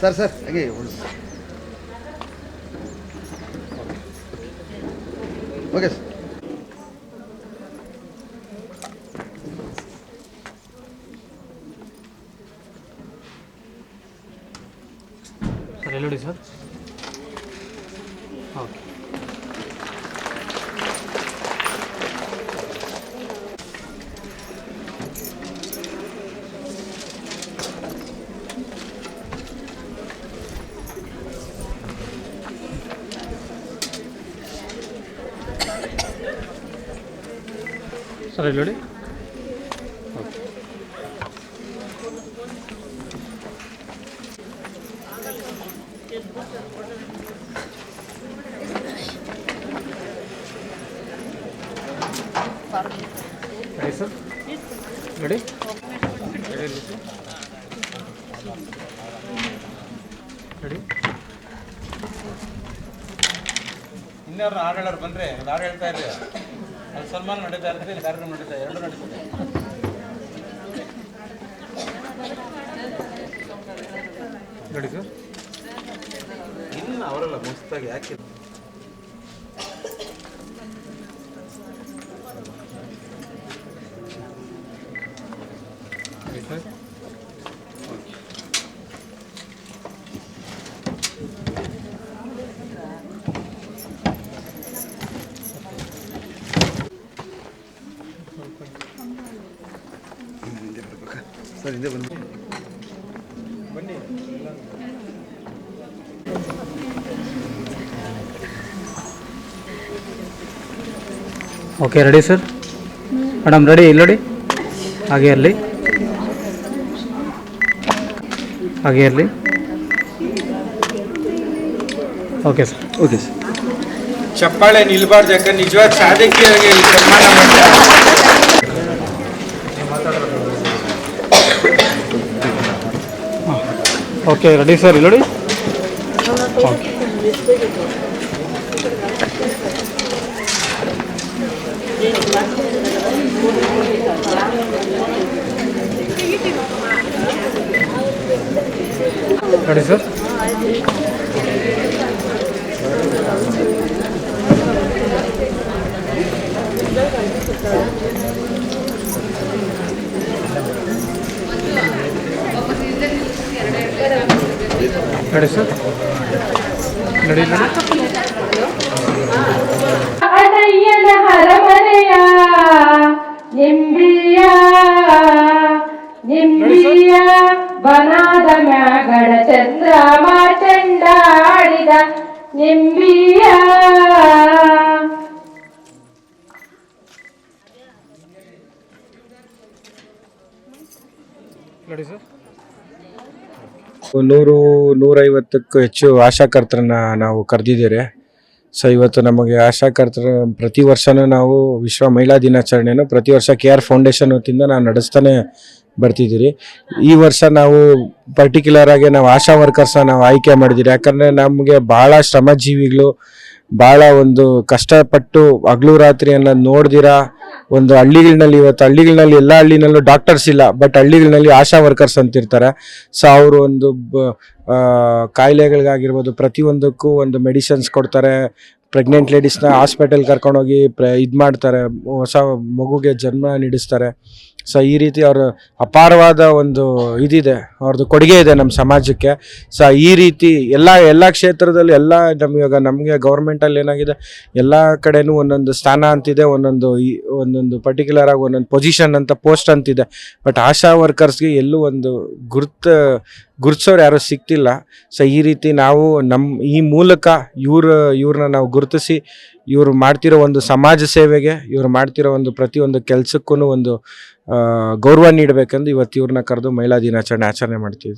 Sir sir ಹಾಗೆ okay sir. Sir ಎಲ್ಲೋಡಿ sir? Okay. Sir ಇಲ್ಲಿ ನೋಡಿ. ಓಕೆ ಸರ್ ರೆಡಿ ರೆಡಿ ಇನ್ಯಾರು ಹಾಡು ಹೇಳೋರು ಬಂದ್ರೆ ಹಾಡು ಹೇಳ್ತಾ ಇರ್ರಿ ಸನ್ಮಾನ ನಡೀತಾ ಇರುತ್ತೆ ಇಲ್ಲಿ ಕಾರ್ಯಕ್ರಮ ನಡೀತಾ ಎರಡು ನಡೀತದೆ ನೋಡಿ ಸರ್. ಇನ್ನು ಅವರೆಲ್ಲ ಮಸ್ತಾಗಿ ಯಾಕೆ ಹಿಂದೆ ಬರ್ಬೇಕಾ ಸರ್ ಹಿಂದೆ ಬಂದು okay ready sir madam ready ಇಲ್ಲಡಿ ನೋಡಿ. ಹಾಗೆ ಇರಲಿ ಹಾಗೆ ಇರಲಿ ಓಕೆ ಸರ್ ಓಕೆ ಸರ್ ಚಪ್ಪಾಳೆ ನಿಲ್ಬಾರ್ದು ಯಾಕಂದ್ರೆ ನಿಜವಾದ ಸಾಧಕಿಯರಿಗೆ ಪ್ರಮಾಣ ಸನ್ಮಾನ ಮಾಡ್ತಾರೆ ಓಕೆ ರೆಡಿ ಸರ್ ಇಲ್ಲಿ ನೋಡಿ ರೆಡಿ ಸರ್ ರೆಡಿ ಸರ್. ಹರಮನೆಯ ನಿಂಬಿಯ ನಿಂಬಿಯ ಬನಾದ ಮ್ಯಾಗಡ ಚಂದ್ರಮ ಚೆಂಡಾಡಿದ ನಿಂಬಿಯ. ನೋಡಿ ಸರ್. ನೂರು, ನೂರೈವತ್ತಕ್ಕೂ ಹೆಚ್ಚು ಆಶಾಕರ್ತರನ್ನ ನಾವು ಕರೆದಿದ್ದೀರಿ ಸೊ ಇವತ್ತು ನಮಗೆ ಆಶಾಕರ್ತರ ಪ್ರತಿ ವರ್ಷನೂ ನಾವು ವಿಶ್ವ ಮಹಿಳಾ ದಿನಾಚರಣೆಯನ್ನು ಪ್ರತಿ ವರ್ಷ ಕೆ ಆರ್ ಫೌಂಡೇಶನ್ ವತಿಯಿಂದ ನಾವು ನಡೆಸ್ತಾನೆ ಬರ್ತಿದ್ದೀರಿ. ಈ ವರ್ಷ ನಾವು ಪರ್ಟಿಕ್ಯುಲರ್ ಆಗಿ ನಾವು ಆಶಾ ವರ್ಕರ್ಸ್ನ ನಾವು ಆಯ್ಕೆ ಮಾಡಿದ್ದೀರಿ. ಯಾಕಂದರೆ ನಮಗೆ ಭಾಳ ಶ್ರಮಜೀವಿಗಳು ಭಾಳ ಒಂದು ಕಷ್ಟಪಟ್ಟು ಹಗ್ಲು ರಾತ್ರಿ ಅನ್ನೋದು ನೋಡ್ದಿರಾ? ಒಂದು ಹಳ್ಳಿಗಳಲ್ಲಿ ಇವತ್ತು ಹಳ್ಳಿಗಳಲ್ಲಿ ಎಲ್ಲ ಹಳ್ಳಿನಲ್ಲೂ ಡಾಕ್ಟರ್ಸ್ ಇಲ್ಲ ಬಟ್ ಹಳ್ಳಿಗಳಲ್ಲಿ ಆಶಾ ವರ್ಕರ್ಸ್ ಅಂತಿರ್ತಾರೆ. ಸೊ ಅವರು ಒಂದು ಕಾಯಿಲೆಗಳಿಗಾಗಿರ್ಬೋದು, ಪ್ರತಿಯೊಂದಕ್ಕೂ ಒಂದು ಮೆಡಿಸಿನ್ಸ್ ಕೊಡ್ತಾರೆ. ಪ್ರೆಗ್ನೆಂಟ್ ಲೇಡೀಸ್ನ ಹಾಸ್ಪಿಟಲ್ ಕರ್ಕೊಂಡೋಗಿ ಪ್ರ ಇದು ಮಾಡ್ತಾರೆ ಹೊಸ ಮಗುಗೆ ಜನ್ಮ ನೀಡಿಸ್ತಾರೆ. ಸೊ ಈ ರೀತಿ ಅವರು ಅಪಾರವಾದ ಒಂದು ಇದಿದೆ ಅವ್ರದ್ದು ಕೊಡುಗೆ ಇದೆ ನಮ್ಮ ಸಮಾಜಕ್ಕೆ. ಸೊ ಈ ರೀತಿ ಎಲ್ಲ ಎಲ್ಲ ಕ್ಷೇತ್ರದಲ್ಲಿ ಎಲ್ಲ ನಮ್ಗೆ ಇವಾಗ ನಮಗೆ ಗೌರ್ಮೆಂಟಲ್ಲಿ ಏನಾಗಿದೆ, ಎಲ್ಲ ಕಡೆನೂ ಒಂದೊಂದು ಸ್ಥಾನ ಅಂತಿದೆ, ಒಂದೊಂದು ಈ, ಒಂದೊಂದು ಪರ್ಟಿಕ್ಯುಲರ್ ಆಗಿ ಒಂದೊಂದು ಪೊಸಿಷನ್ ಅಂತ ಪೋಸ್ಟ್ ಅಂತಿದೆ. ಬಟ್ ಆಶಾ ವರ್ಕರ್ಸ್ಗೆ ಎಲ್ಲೂ ಒಂದು ಗುರುತ, ಗುರುತಿಸೋರು ಯಾರೂ ಸಿಗ್ತಿಲ್ಲ. ಸೊ ಈ ರೀತಿ ನಾವು ನಮ್ಮ ಈ ಮೂಲಕ ಇವ್ರ ಇವ್ರನ್ನ ನಾವು ಗುರುತಿಸಿ, ಇವರು ಮಾಡ್ತಿರೋ ಒಂದು ಸಮಾಜ ಸೇವೆಗೆ, ಇವರು ಮಾಡ್ತಿರೋ ಒಂದು ಪ್ರತಿಯೊಂದು ಕೆಲಸಕ್ಕೂ ಒಂದು ಗೌರವ ನೀಡಬೇಕೆಂದು ಇವತ್ತು ಇವ್ರನ್ನ ಕರೆದು ಮಹಿಳಾ ದಿನಾಚರಣೆ ಆಚರಣೆ ಮಾಡ್ತೀವಿ